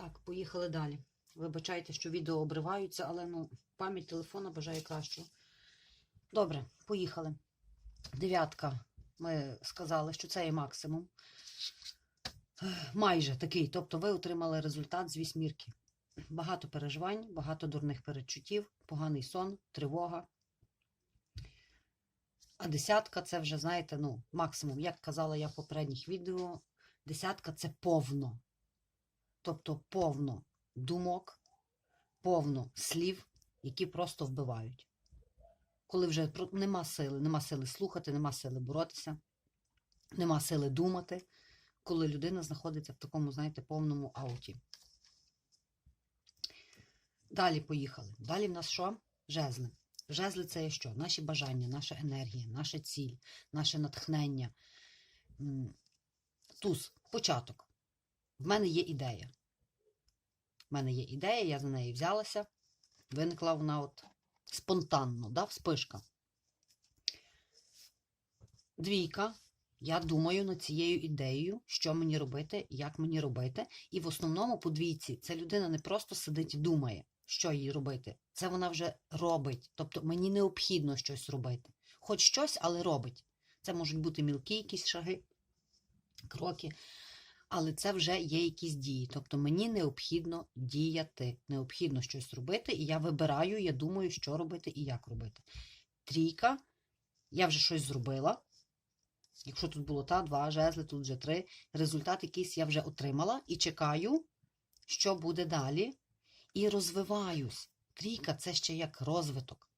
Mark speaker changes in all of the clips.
Speaker 1: Так, поїхали далі. Вибачайте, що відео обриваються, але ну, пам'ять телефона бажає кращого. Добре, поїхали. Дев'ятка. Ми сказали, що це є максимум. Майже такий. Тобто ви отримали результат з вісьмірки. Багато переживань, багато дурних передчуттів, поганий сон, тривога. А десятка це вже, знаєте, ну, максимум. Як казала я в попередніх відео, десятка це повно. Тобто повно думок, повно слів, які просто вбивають. Коли вже нема сили, нема сили слухати, нема сили боротися, нема сили думати, коли людина знаходиться в такому, знаєте, повному ауті. Далі поїхали. Далі в нас що? Жезли. Жезли це є що? Наші бажання, наша енергія, наша ціль, наше натхнення. Туз, початок. В мене є ідея. В мене є ідея, я за неї взялася. Виникла вона от спонтанно, да, вспишка. Двійка. Я думаю над цією ідеєю, що мені робити, як мені робити. І в основному по двійці ця людина не просто сидить і думає, що їй робити. Це вона вже робить. Тобто мені необхідно щось робити. Хоч щось, але робить. Це можуть бути мілкі якісь шаги, кроки, але це вже є якісь дії. Тобто мені необхідно діяти, необхідно щось робити, і я вибираю, я думаю, що робити і як робити. Трійка, я вже щось зробила. Якщо тут було та, два жезли, тут вже три. Результат якийсь я вже отримала і чекаю, що буде далі. І розвиваюсь. Трійка це ще як розвиток.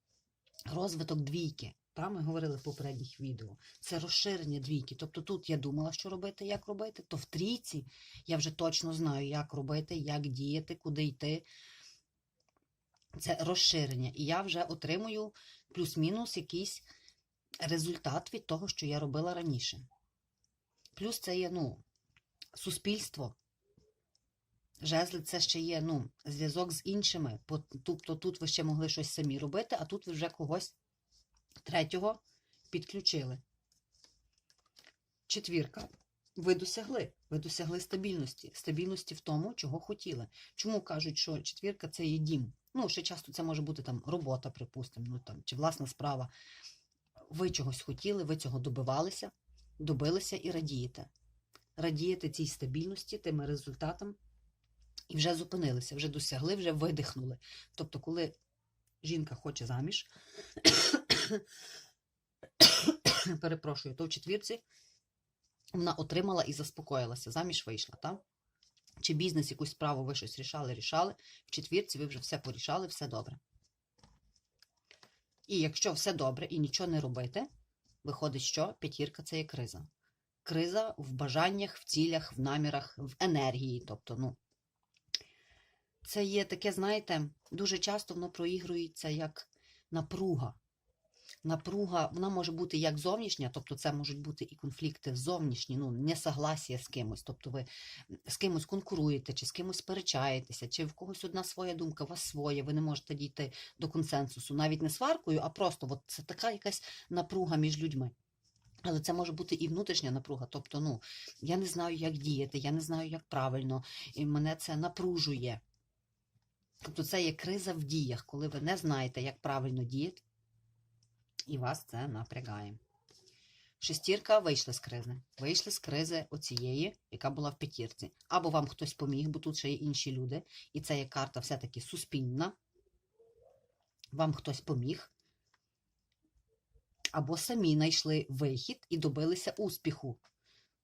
Speaker 1: Розвиток двійки. Там ми говорили в попередніх відео. Це розширення двійки. Тобто тут я думала, що робити, як робити, то в трійці я вже точно знаю, як робити, як діяти, куди йти. Це розширення. І я вже отримую плюс-мінус якийсь результат від того, що я робила раніше. Плюс це є ну, суспільство. Жезли це ще є ну, зв'язок з іншими. Тобто тут ви ще могли щось самі робити, а тут ви вже когось третього підключили. Четвірка. Ви досягли. Ви досягли стабільності. Стабільності в тому, чого хотіли. Чому кажуть, що четвірка це є дім? Ну, ще часто це може бути там робота, припустимо, ну, там, чи власна справа. Ви чогось хотіли, ви цього добивалися, добилися і радієте. Радієте цій стабільності, тим результатам, і вже зупинилися, вже досягли, вже видихнули. Тобто, коли жінка хоче заміж, перепрошую, то в четвірці вона отримала і заспокоїлася, заміж вийшла, так? Чи бізнес, якусь справу ви щось рішали, рішали. В четвірці ви вже все порішали, все добре. І якщо все добре і нічого не робити, виходить, що п'ятірка це є криза. Криза в бажаннях, в цілях, в намірах, в енергії. Тобто, ну, це є таке, знаєте, дуже часто воно проігрується як напруга. Напруга, вона може бути як зовнішня, тобто це можуть бути і конфлікти зовнішні, ну, несогласія з кимось. Тобто ви з кимось конкуруєте, чи з кимось сперечаєтеся, чи в когось одна своя думка, у вас своє, ви не можете дійти до консенсусу, навіть не сваркою, а просто от це така якась напруга між людьми. Але це може бути і внутрішня напруга. Тобто, ну, я не знаю, як діяти, я не знаю, як правильно, і мене це напружує. Тобто це є криза в діях, коли ви не знаєте, як правильно діяти, і вас це напрягає. Шестірка вийшла з кризи. Вийшли з кризи оцієї, яка була в п'ятірці. Або вам хтось поміг, бо тут ще є інші люди, і це є карта все-таки суспільна. Вам хтось поміг. Або самі знайшли вихід і добилися успіху.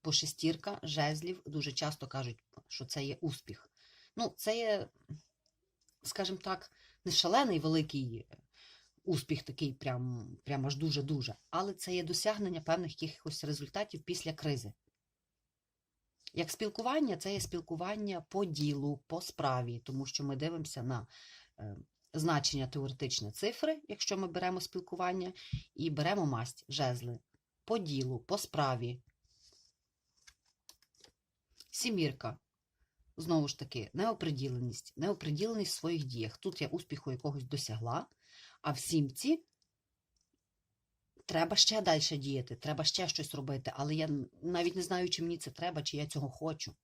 Speaker 1: Бо шестірка жезлів дуже часто кажуть, що це є успіх. Ну, це є, скажімо так, не шалений великий успіх, такий прям, прям аж дуже-дуже, але це є досягнення певних якихось результатів після кризи. Як спілкування, це є спілкування по ділу, по справі, тому що ми дивимося на е, значення теоретичне цифри, якщо ми беремо спілкування, і беремо масть, жезли по ділу, по справі. Сімірка. Знову ж таки, неоприділеність, неоприділеність в своїх діях. Тут я успіху якогось досягла, а в сімці треба ще далі діяти, треба ще щось робити, але я навіть не знаю, чи мені це треба, чи я цього хочу.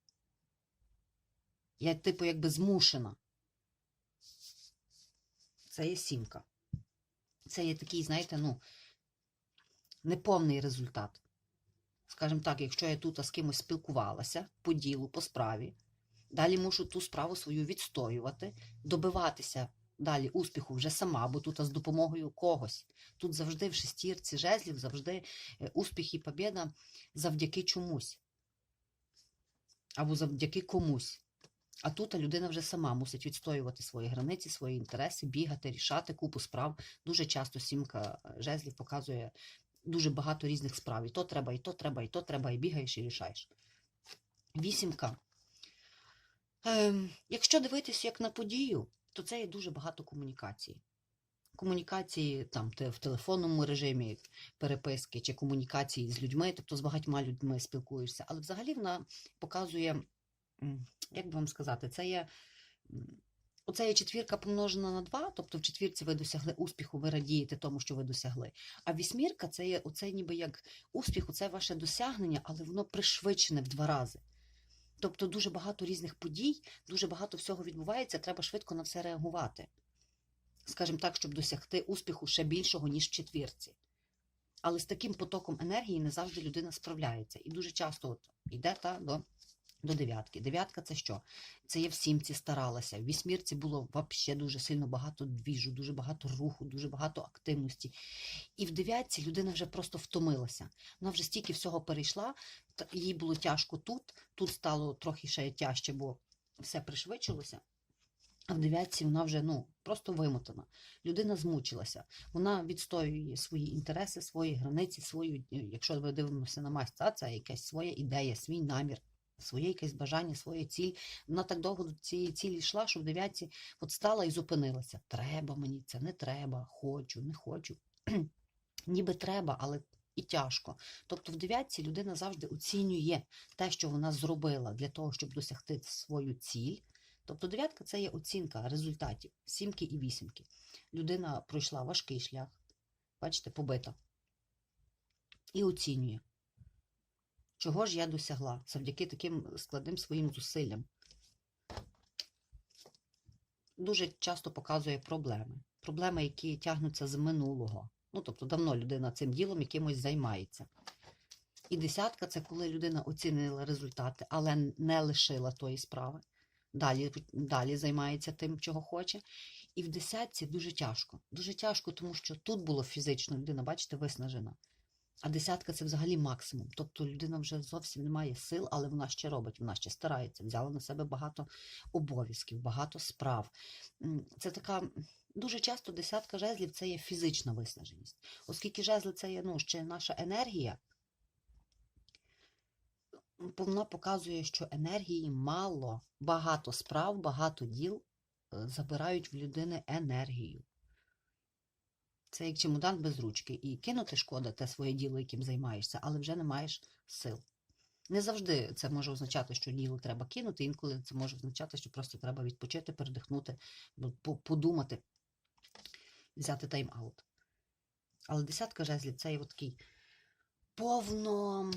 Speaker 1: Я, типу, якби змушена. Це є сімка. Це є такий, знаєте, ну, неповний результат. Скажімо так, якщо я тут з кимось спілкувалася по ділу, по справі, далі мушу ту справу свою відстоювати, добиватися далі успіху вже сама, бо тут з допомогою когось. Тут завжди в шестірці жезлів, завжди е, успіх і побєда завдяки чомусь. Або завдяки комусь. А тут людина вже сама мусить відстоювати свої границі, свої інтереси, бігати, рішати купу справ. Дуже часто сімка е, жезлів показує дуже багато різних справ. І то треба, і то треба, і то треба, і бігаєш, і рішаєш. Вісімка. Ем, якщо дивитися як на подію, то це є дуже багато комунікацій. Комунікації там в телефонному режимі переписки чи комунікації з людьми, тобто з багатьма людьми спілкуєшся. Але взагалі вона показує, як би вам сказати, це є. Оце є четвірка помножена на два, тобто в четвірці ви досягли успіху, ви радієте тому, що ви досягли. А вісьмірка це є оце ніби як успіх, це ваше досягнення, але воно пришвидшене в два рази. Тобто дуже багато різних подій, дуже багато всього відбувається, треба швидко на все реагувати. Скажімо так, щоб досягти успіху ще більшого, ніж в четвірці. Але з таким потоком енергії не завжди людина справляється. І дуже часто от йде та до, до дев'ятки. Дев'ятка це що? Це я в сімці старалася. В вісьмірці було взагалі дуже сильно багато двіжу, дуже багато руху, дуже багато активності. І в дев'ятці людина вже просто втомилася. Вона вже стільки всього перейшла, їй було тяжко тут, тут стало трохи ще тяжче, бо все пришвидшилося. А в дев'ятці вона вже ну, просто вимотана. Людина змучилася. Вона відстоює свої інтереси, свої границі, свою, якщо ми дивимося на масть, це якась своя ідея, свій намір, своє якесь бажання, своя ціль. Вона так довго до цієї цілі йшла, що в дев'ятці от стала і зупинилася. Треба мені це, не треба, хочу, не хочу. Ніби треба, але і тяжко. Тобто в дев'ятці людина завжди оцінює те, що вона зробила для того, щоб досягти свою ціль. Тобто дев'ятка це є оцінка результатів сімки і вісімки. Людина пройшла важкий шлях, бачите, побита. І оцінює, чого ж я досягла завдяки таким складним своїм зусиллям. Дуже часто показує проблеми. Проблеми, які тягнуться з минулого. Ну, тобто давно людина цим ділом якимось займається. І десятка це коли людина оцінила результати, але не лишила тої справи. Далі, далі займається тим, чого хоче. І в десятці дуже тяжко. Дуже тяжко, тому що тут було фізично людина, бачите, виснажена. А десятка це взагалі максимум. Тобто людина вже зовсім не має сил, але вона ще робить, вона ще старається, взяла на себе багато обов'язків, багато справ. Це така дуже часто десятка жезлів це є фізична виснаженість. Оскільки жезли це є ну, ще наша енергія, вона показує, що енергії мало, багато справ, багато діл е, забирають в людини енергію. Це як чемодан без ручки. І кинути шкода те своє діло, яким займаєшся, але вже не маєш сил. Не завжди це може означати, що діло треба кинути, інколи це може означати, що просто треба відпочити, передихнути, ну, подумати, взяти тайм-аут. Але десятка жезлів це є такий повно,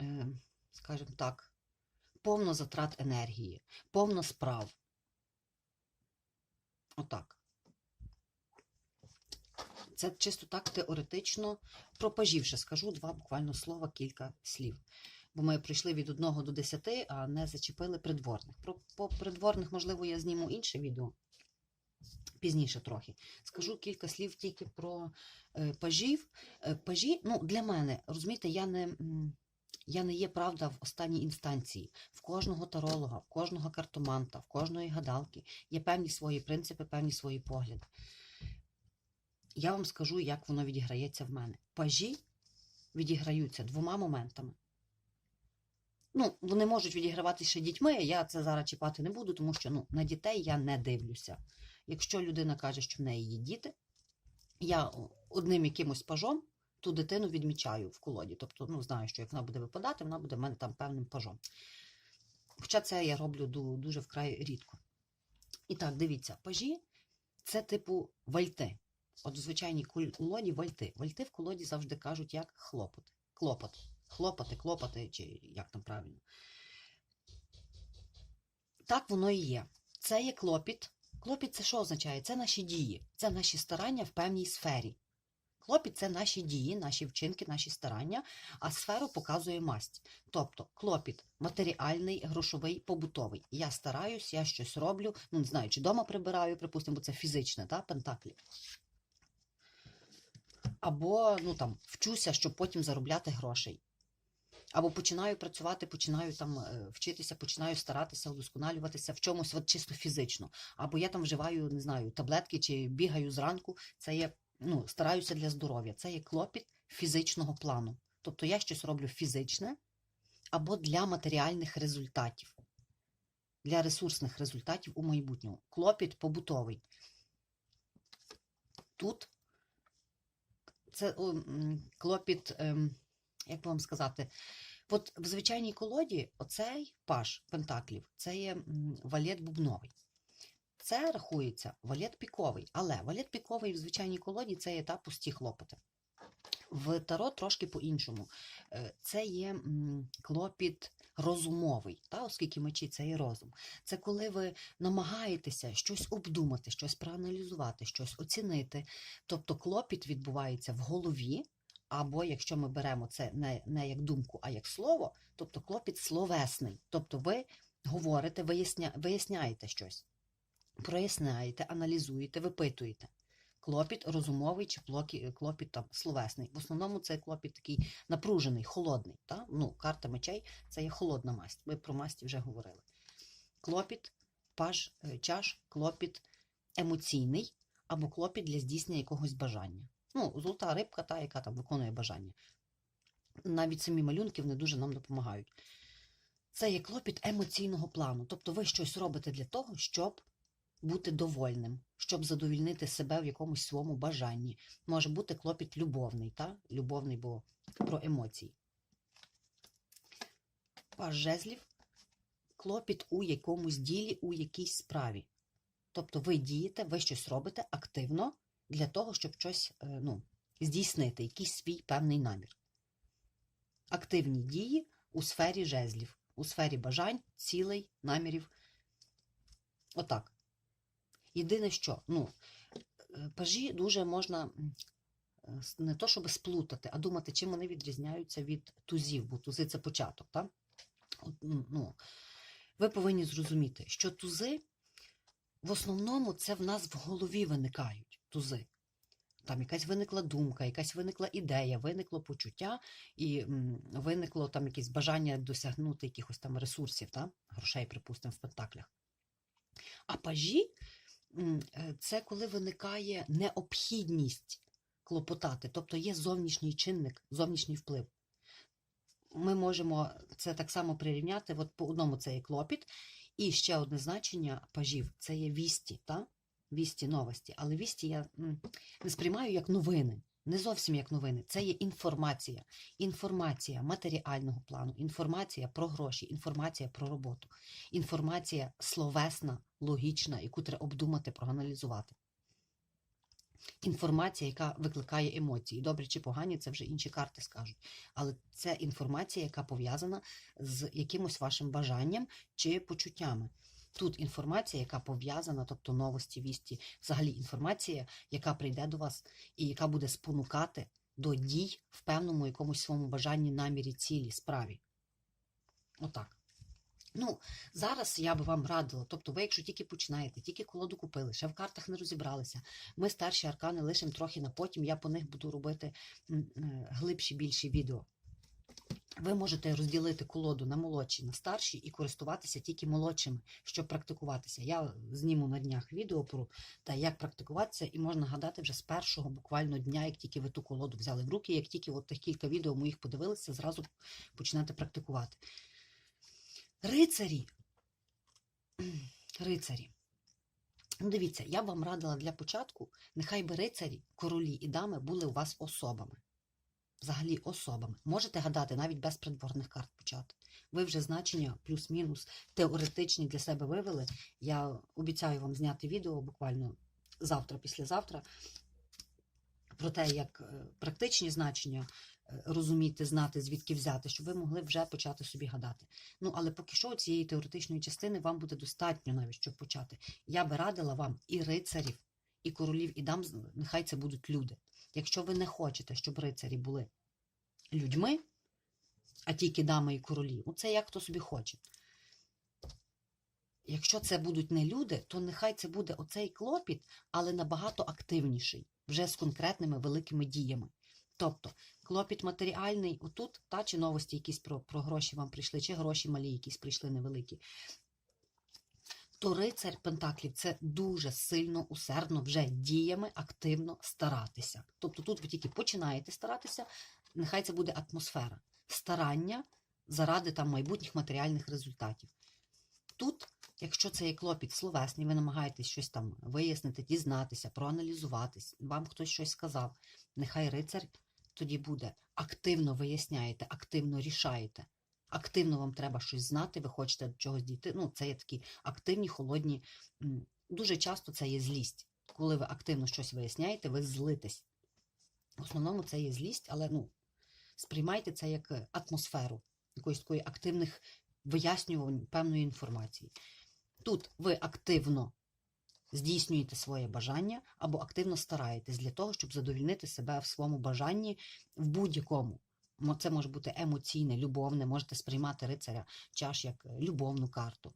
Speaker 1: е, скажімо так, повно затрат енергії, повно справ. Отак. Це чисто так теоретично. Про пажів ще скажу два буквально слова, кілька слів. Бо ми прийшли від 1 до 10, а не зачепили придворних. Про по придворних, можливо, я зніму інше відео пізніше трохи. Скажу кілька слів тільки про е, пажів. Е, пажі, ну, для мене, розумієте, я не. Я не є правда в останній інстанції. В кожного таролога, в кожного картоманта, в кожної гадалки є певні свої принципи, певні свої погляди. Я вам скажу, як воно відіграється в мене. Пажі відіграються двома моментами. Ну, вони можуть відіграватися ще дітьми, я це зараз чіпати не буду, тому що ну, на дітей я не дивлюся. Якщо людина каже, що в неї є діти, я одним якимось пажом ту дитину відмічаю в колоді. Тобто, ну, знаю, що як вона буде випадати, вона буде в мене там певним пажом. Хоча це я роблю дуже вкрай рідко. І так, дивіться, пажі це типу вальти. От в звичайній колоді вальти. Вальти в колоді завжди кажуть як хлопот. Клопот. Хлопоти, клопоти, чи як там правильно. так воно і є. Це є клопіт. Клопіт це що означає? Це наші дії, це наші старання в певній сфері. Клопіт це наші дії, наші вчинки, наші старання, а сферу показує масть. Тобто клопіт матеріальний, грошовий, побутовий. Я стараюсь, я щось роблю, ну не знаю, чи дома прибираю, припустимо, бо це фізичне, та, пентаклі. Або ну, там, вчуся, щоб потім заробляти грошей. Або починаю працювати, починаю там е, вчитися, починаю старатися, удосконалюватися в чомусь от чисто фізично. Або я там вживаю, не знаю, таблетки чи бігаю зранку. Це є, ну, стараюся для здоров'я. Це є клопіт фізичного плану. Тобто я щось роблю фізичне або для матеріальних результатів, для ресурсних результатів у майбутньому. Клопіт побутовий. Тут це клопіт, ем, як вам сказати, от в звичайній колоді оцей паш пентаклів це є валет бубновий. Це рахується валет піковий, але валет піковий в звичайній колоді це є та пусті хлопоти. В таро трошки по-іншому. Е, Це є клопіт розумовий, та, оскільки мечі це є розум. Це коли ви намагаєтеся щось обдумати, щось проаналізувати, щось оцінити. Тобто клопіт відбувається в голові, або якщо ми беремо це не, не як думку, а як слово, тобто клопіт словесний. Тобто ви говорите, виясня, виясняєте щось, проясняєте, аналізуєте, випитуєте. Клопіт розумовий чи клопіт там словесний. В основному це клопіт такий напружений, холодний. Та? Ну, карта мечей це є холодна масть. Ми про масті вже говорили. Клопіт, паж, е, чаш, клопіт емоційний або клопіт для здійснення якогось бажання. Ну, золота рибка, та, яка там виконує бажання. Навіть самі малюнки вони дуже нам допомагають. Це є клопіт емоційного плану. Тобто ви щось робите для того, щоб бути довольним, щоб задовільнити себе в якомусь своєму бажанні. Може бути клопіт любовний, та? любовний, бо про емоції. Паж жезлів клопіт у якомусь ділі, у якійсь справі. Тобто ви дієте, ви щось робите активно для того, щоб щось е, ну, здійснити, якийсь свій певний намір. Активні дії у сфері жезлів, у сфері бажань, цілей, намірів. Отак. Єдине що, ну, е, пажі дуже можна е, не то щоб сплутати, а думати, чим вони відрізняються від тузів, бо тузи це початок. Так? От, ну, ви повинні зрозуміти, що тузи в основному це в нас в голові виникають тузи. Там якась виникла думка, якась виникла ідея, виникло почуття і виникло там якесь бажання досягнути якихось там ресурсів, та? грошей, припустимо, в пентаклях. А пажі це коли виникає необхідність клопотати, тобто є зовнішній чинник, зовнішній вплив. Ми можемо це так само прирівняти. От по одному це є клопіт, і ще одне значення пажів це є вісті, та? вісті новості. Але вісті я не сприймаю як новини. Не зовсім як новини, це є інформація. Інформація матеріального плану, інформація про гроші, інформація про роботу, інформація словесна, логічна, яку треба обдумати, проаналізувати. Інформація, яка викликає емоції. Добрі чи погані, це вже інші карти скажуть. Але це інформація, яка пов'язана з якимось вашим бажанням чи почуттями. Тут інформація, яка пов'язана, тобто новості, вісті, взагалі інформація, яка прийде до вас і яка буде спонукати до дій в певному якомусь своєму бажанні, намірі, цілі, справі. Отак. Ну, зараз я би вам радила, тобто ви, якщо тільки починаєте, тільки колоду купили, ще в картах не розібралися, ми старші аркани лишимо трохи на потім, я по них буду робити е, глибші, більші відео. Ви можете розділити колоду на молодші, на старші і користуватися тільки молодшими, щоб практикуватися. Я зніму на днях відео про те, як практикуватися, і можна гадати вже з першого буквально дня, як тільки ви ту колоду взяли в руки, як тільки от тих кілька відео моїх подивилися, зразу почнете практикувати. Рицарі. Рицарі. Ну, дивіться, я б вам радила для початку, нехай би рицарі, королі і дами були у вас особами. Взагалі особами. Можете гадати навіть без придворних карт почати. Ви вже значення плюс-мінус теоретичні для себе вивели. Я обіцяю вам зняти відео буквально завтра, післязавтра, про те, як е, практичні значення е, розуміти, знати, звідки взяти, щоб ви могли вже почати собі гадати. Ну, але поки що цієї теоретичної частини вам буде достатньо навіть, щоб почати. Я би радила вам і рицарів, і королів, і дам, нехай це будуть люди. Якщо ви не хочете, щоб рицарі були людьми, а тільки дами і королі, ну це як хто собі хоче. Якщо це будуть не люди, то нехай це буде оцей клопіт, але набагато активніший, вже з конкретними великими діями. Тобто, клопіт матеріальний, отут, та чи новості якісь про, про гроші вам прийшли, чи гроші малі якісь прийшли невеликі. То рицар Пентаклів це дуже сильно, усердно вже діями активно старатися. Тобто тут ви тільки починаєте старатися, нехай це буде атмосфера, старання заради там майбутніх матеріальних результатів. Тут, якщо це є клопіт словесний, ви намагаєтесь щось там вияснити, дізнатися, проаналізуватись, вам хтось щось сказав, нехай рицар тоді буде активно виясняєте, активно рішаєте. Активно вам треба щось знати, ви хочете до чогось дійти. Ну, це є такі активні, холодні. Дуже часто це є злість. Коли ви активно щось виясняєте, ви злитесь. В основному це є злість, але ну, сприймайте це як е, атмосферу якоїсь такої активних вияснювань певної інформації. Тут ви активно здійснюєте своє бажання або активно стараєтесь для того, щоб задовільнити себе в своєму бажанні в будь-якому. Це може бути емоційне, любовне, можете сприймати рицаря чаш як е, любовну карту.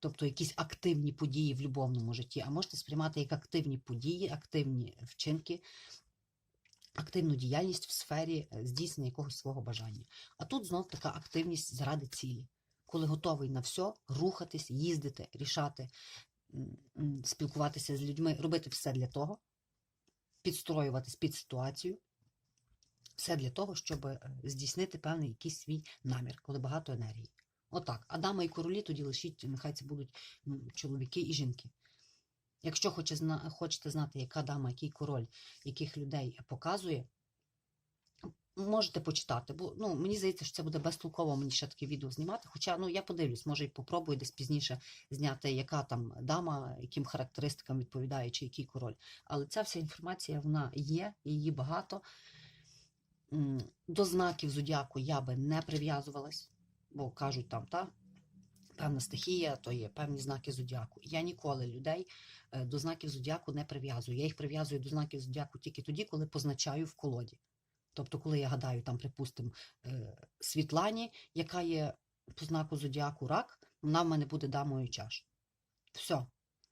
Speaker 1: Тобто якісь активні події в любовному житті, а можете сприймати як активні події, активні вчинки, активну діяльність в сфері е, здійснення якогось свого бажання. А тут знов така активність заради цілі, коли готовий на все, рухатись, їздити, рішати, спілкуватися з людьми, робити все для того, підстроюватись під ситуацію, все для того, щоб е, здійснити певний якийсь свій намір, коли багато енергії. Отак. А дами і королі тоді лишіть, нехай це будуть м, чоловіки і жінки. Якщо хочете знати, яка дама, який король, яких людей показує, можете почитати. Бо ну, мені здається, що це буде безтолково мені ще таке відео знімати. Хоча ну, я подивлюсь, може і попробую десь пізніше зняти, яка там дама, яким характеристикам відповідає, чи який король. Але ця вся інформація вона є, її багато. До знаків зодіаку я би не прив'язувалась, бо кажуть там, та, певна стихія, то є певні знаки зодіаку. Я ніколи людей е, до знаків зодіаку не прив'язую. Я їх прив'язую до знаків зодіаку тільки тоді, коли позначаю в колоді. Тобто, коли я гадаю, там, припустимо, е, Світлані, яка є по знаку зодіаку рак, вона в мене буде дамою чаш. Все.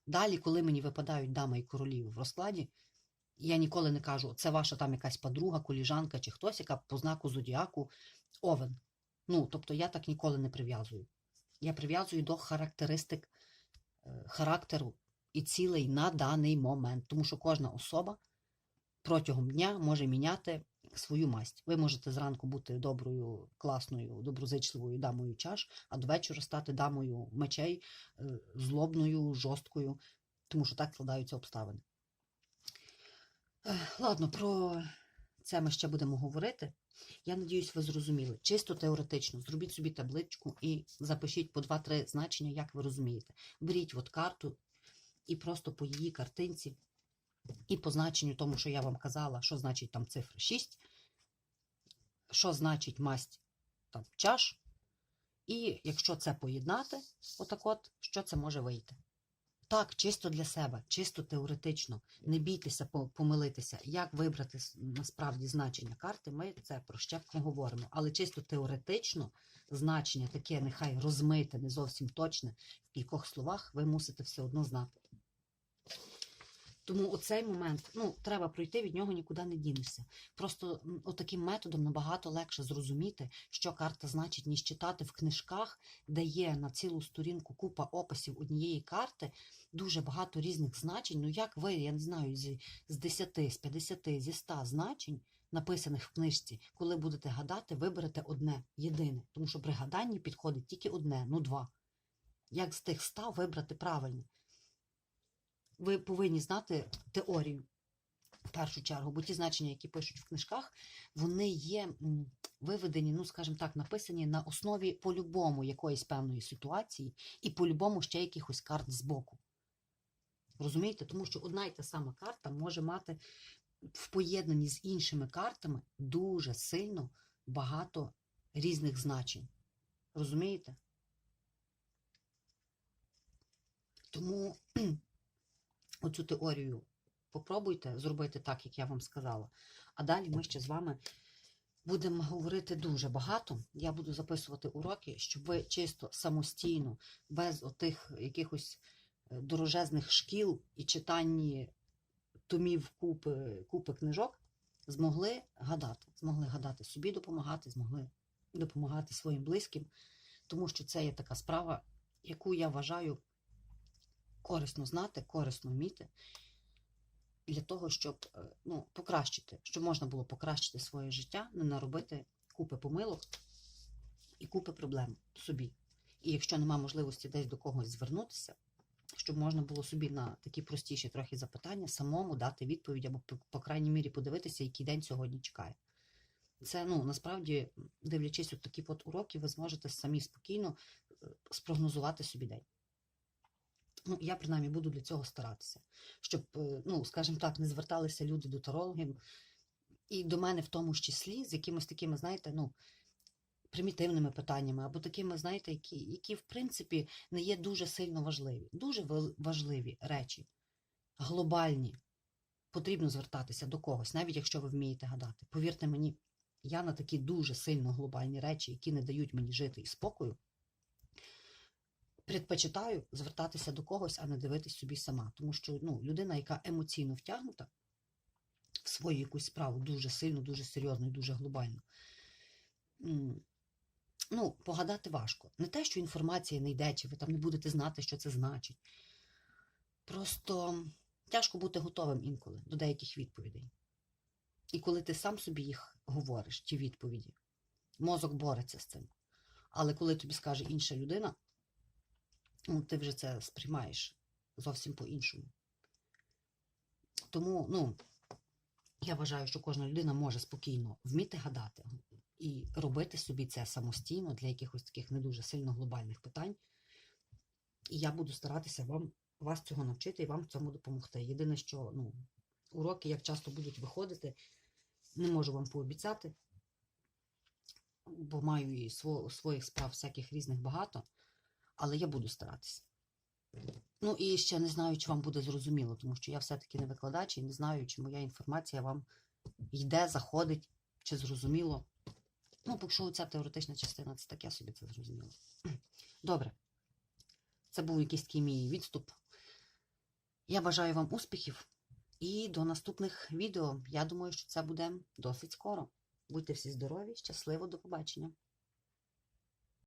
Speaker 1: Далі, коли мені випадають дама і королі в розкладі, я ніколи не кажу, це ваша там якась подруга, коліжанка чи хтось, яка по знаку зодіаку овен. Ну, тобто я так ніколи не прив'язую. Я прив'язую до характеристик е, характеру і цілей на даний момент, тому що кожна особа протягом дня може міняти свою масть. Ви можете зранку бути доброю, класною, доброзичливою дамою чаш, а до вечора стати дамою мечей, е, злобною, жорсткою, тому що так складаються обставини. Ладно, про це ми ще будемо говорити. Я надіюсь, ви зрозуміли. Чисто теоретично. Зробіть собі табличку і запишіть по 2-3 значення, як ви розумієте. Беріть от карту і просто по її картинці, і по значенню тому, що я вам казала, що значить там цифра 6, що значить масть там чаш, і якщо це поєднати, отак от, що це може вийти. Так, чисто для себе, чисто теоретично. Не бійтеся помилитися. Як вибрати насправді значення карти, ми це про ще поговоримо. Але чисто теоретично значення таке, нехай розмите, не зовсім точне, в кількох словах ви мусите все одно знати. Тому оцей момент, ну, треба пройти, від нього нікуди не дінешся. Просто отаким методом набагато легше зрозуміти, що карта значить, ніж читати в книжках, де є на цілу сторінку купа описів однієї карти, дуже багато різних значень. Ну, як ви, я не знаю, з, з 10, з 50, зі 100 значень, написаних в книжці, коли будете гадати, виберете одне, єдине. Тому що при гаданні підходить тільки одне, ну два. Як з тих 100 вибрати правильно? Ви повинні знати теорію в першу чергу, бо ті значення, які пишуть в книжках, вони є виведені, ну скажімо так, написані на основі по-любому якоїсь певної ситуації і по-любому ще якихось карт збоку. Розумієте? Тому що одна й та сама карта може мати в поєднанні з іншими картами дуже сильно багато різних значень. Розумієте? Тому оцю теорію попробуйте зробити так, як я вам сказала. А далі ми ще з вами будемо говорити дуже багато. Я буду записувати уроки, щоб ви чисто самостійно, без отих якихось е, дорожезних шкіл і читанні томів купи, купи книжок, змогли гадати, змогли гадати собі допомагати, змогли допомагати своїм близьким, тому що це є така справа, яку я вважаю корисно знати, корисно вміти для того, щоб е, ну, покращити, щоб можна було покращити своє життя, не наробити купи помилок і купи проблем собі. І якщо нема можливості десь до когось звернутися, щоб можна було собі на такі простіші трохи запитання самому дати відповідь або, по, крайній мірі, подивитися, який день сьогодні чекає. Це ну насправді, дивлячись от такі от уроки, ви зможете самі спокійно е, спрогнозувати собі день. Ну, я принаймні буду для цього старатися, щоб, е, ну, скажімо так, не зверталися люди до тарологів і до мене в тому ж числі з якимись такими, знаєте, ну, примітивними питаннями, або такими, знаєте, які, які в принципі не є дуже сильно важливі. Дуже важливі речі, глобальні. Потрібно звертатися до когось, навіть якщо ви вмієте гадати. Повірте мені, я на такі дуже сильно глобальні речі, які не дають мені жити і спокою, предпочитаю звертатися до когось, а не дивитись собі сама. Тому що ну, людина, яка емоційно втягнута в свою якусь справу дуже сильно, дуже серйозно і дуже глобально. Ну, погадати важко. Не те, що інформація не йде, чи ви там не будете знати, що це значить. Просто тяжко бути готовим інколи до деяких відповідей. І коли ти сам собі їх говориш, ті відповіді, мозок бореться з цим. Але коли тобі скаже інша людина, ну, ти вже це сприймаєш зовсім по-іншому. Тому, ну, я вважаю, що кожна людина може спокійно вміти гадати і робити собі це самостійно для якихось таких не дуже сильно глобальних питань. І я буду старатися вам, вас цього навчити і вам в цьому допомогти. Єдине, що ну, уроки як часто будуть виходити, не можу вам пообіцяти, бо маю і своїх справ всяких різних багато, але я буду старатися. Ну і ще не знаю, чи вам буде зрозуміло, тому що я все-таки не викладач і не знаю, чи моя інформація вам йде, заходить, чи зрозуміло. Ну, поки що ця теоретична частина, це таке собі це зрозуміло. Добре. Це був якийсь такий мій відступ. Я бажаю вам успіхів і до наступних відео. Я думаю, що це буде досить скоро. Будьте всі здорові, щасливо, до побачення.